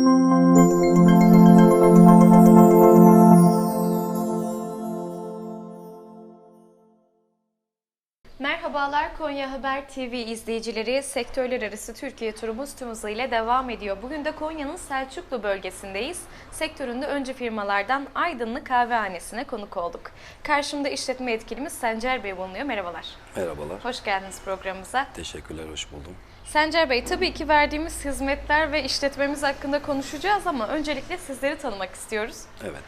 Música Merhabalar Konya Haber TV izleyicileri. Sektörler arası Türkiye turumuz tüm hızıyla devam ediyor. Bugün de Konya'nın Selçuklu bölgesindeyiz. Sektöründe önce firmalardan Aydınlı Kahvehanesi'ne konuk olduk. Karşımda işletme yetkilimiz Sencer Bey bulunuyor. Merhabalar. Merhabalar. Hoş geldiniz programımıza. Teşekkürler, hoş buldum. Sencer Bey tabii ki verdiğimiz hizmetler ve işletmemiz hakkında konuşacağız ama öncelikle sizleri tanımak istiyoruz. Evet.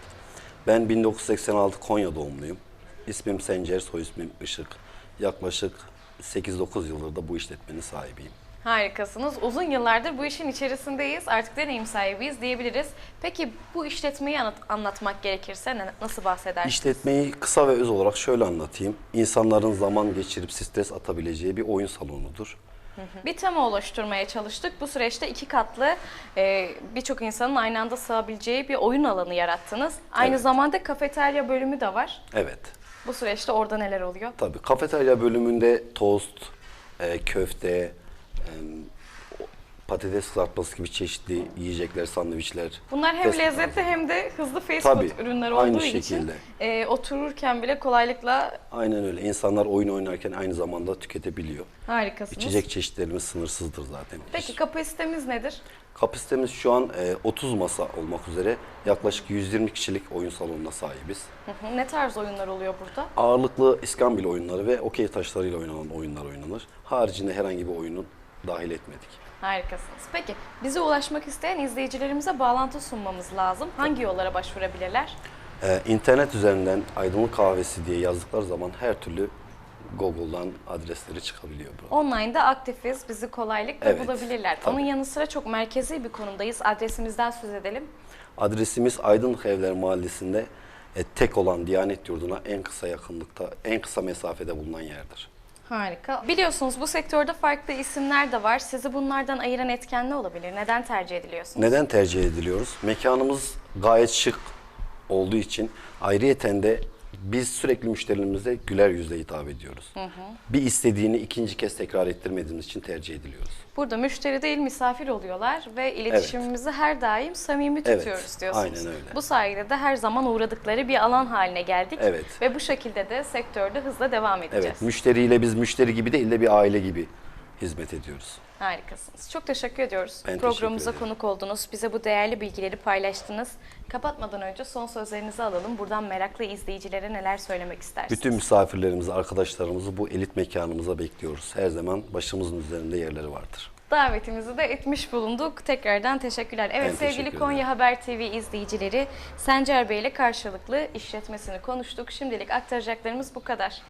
Ben 1986 Konya doğumluyum. İsmim Sencer, soy ismim Işık. Yaklaşık 8-9 yıldır da bu işletmenin sahibiyim. Harikasınız. Uzun yıllardır bu işin içerisindeyiz. Artık deneyim sahibiyiz diyebiliriz. Peki bu işletmeyi anlat- anlatmak gerekirse nasıl bahsedersiniz? İşletmeyi kısa ve öz olarak şöyle anlatayım. İnsanların zaman geçirip stres atabileceği bir oyun salonudur. Bir tema oluşturmaya çalıştık. Bu süreçte iki katlı e, birçok insanın aynı anda sığabileceği bir oyun alanı yarattınız. Aynı Evet. zamanda kafeterya bölümü de var. Evet. Bu süreçte orada neler oluyor? Tabii kafeterya bölümünde tost, e, köfte, e, patates kızartması gibi çeşitli yiyecekler, sandviçler. Bunlar hem fast- lezzetli hem de hızlı fast Tabii, food ürünleri aynı olduğu için şekilde. e, otururken bile kolaylıkla Aynen öyle. İnsanlar oyun oynarken aynı zamanda tüketebiliyor. harikasınız. İçecek çeşitlerimiz sınırsızdır zaten. Peki kapasitemiz nedir? Kapasitemiz şu an e, 30 masa olmak üzere yaklaşık 120 kişilik oyun salonuna sahibiz. Hı hı. Ne tarz oyunlar oluyor burada? Ağırlıklı iskambil oyunları ve okey taşlarıyla oynanan oyunlar oynanır. Haricinde herhangi bir oyunu dahil etmedik. Harikasınız. Peki bize ulaşmak isteyen izleyicilerimize bağlantı sunmamız lazım. Hangi yollara başvurabilirler? E, internet üzerinden Aydınlık Kahvesi diye yazdıkları zaman her türlü Google'dan adresleri çıkabiliyor. bu. Online'da aktifiz. Bizi kolaylıkla Evet, bulabilirler. tabii. Onun yanı sıra çok merkezi bir konumdayız. Adresimizden söz edelim. Adresimiz Aydınlık Evler Mahallesi'nde e, tek olan Diyanet Yurdu'na en kısa yakınlıkta, en kısa mesafede bulunan yerdir. Harika. Biliyorsunuz bu sektörde farklı isimler de var. Sizi bunlardan ayıran etken ne olabilir? Neden tercih ediliyorsunuz? Neden tercih ediliyoruz? Mekanımız gayet şık olduğu için ayrıyeten de biz sürekli müşterilerimize güler yüzle hitap ediyoruz. Bir istediğini ikinci kez tekrar ettirmediğimiz için tercih ediliyoruz. Burada müşteri değil misafir oluyorlar ve iletişimimizi her daim samimi Evet, tutuyoruz diyorsunuz. aynen öyle. Bu sayede de her zaman uğradıkları bir alan haline geldik. Evet. Ve bu şekilde de sektörde hızla devam edeceğiz. Evet, müşteriyle biz müşteri gibi değil de bir aile gibi hizmet ediyoruz. Harikasınız. Çok teşekkür ediyoruz. Ben Programımıza teşekkür konuk oldunuz. Bize bu değerli bilgileri paylaştınız. Kapatmadan önce son sözlerinizi alalım. Buradan meraklı izleyicilere neler söylemek istersiniz? Bütün misafirlerimizi, arkadaşlarımızı bu elit mekanımıza bekliyoruz. Her zaman başımızın üzerinde yerleri vardır. Davetimizi de etmiş bulunduk. Tekrardan teşekkürler. Evet Ben sevgili teşekkür Konya. Haber TV izleyicileri Sencer Bey ile karşılıklı işletmesini konuştuk. Şimdilik aktaracaklarımız bu kadar.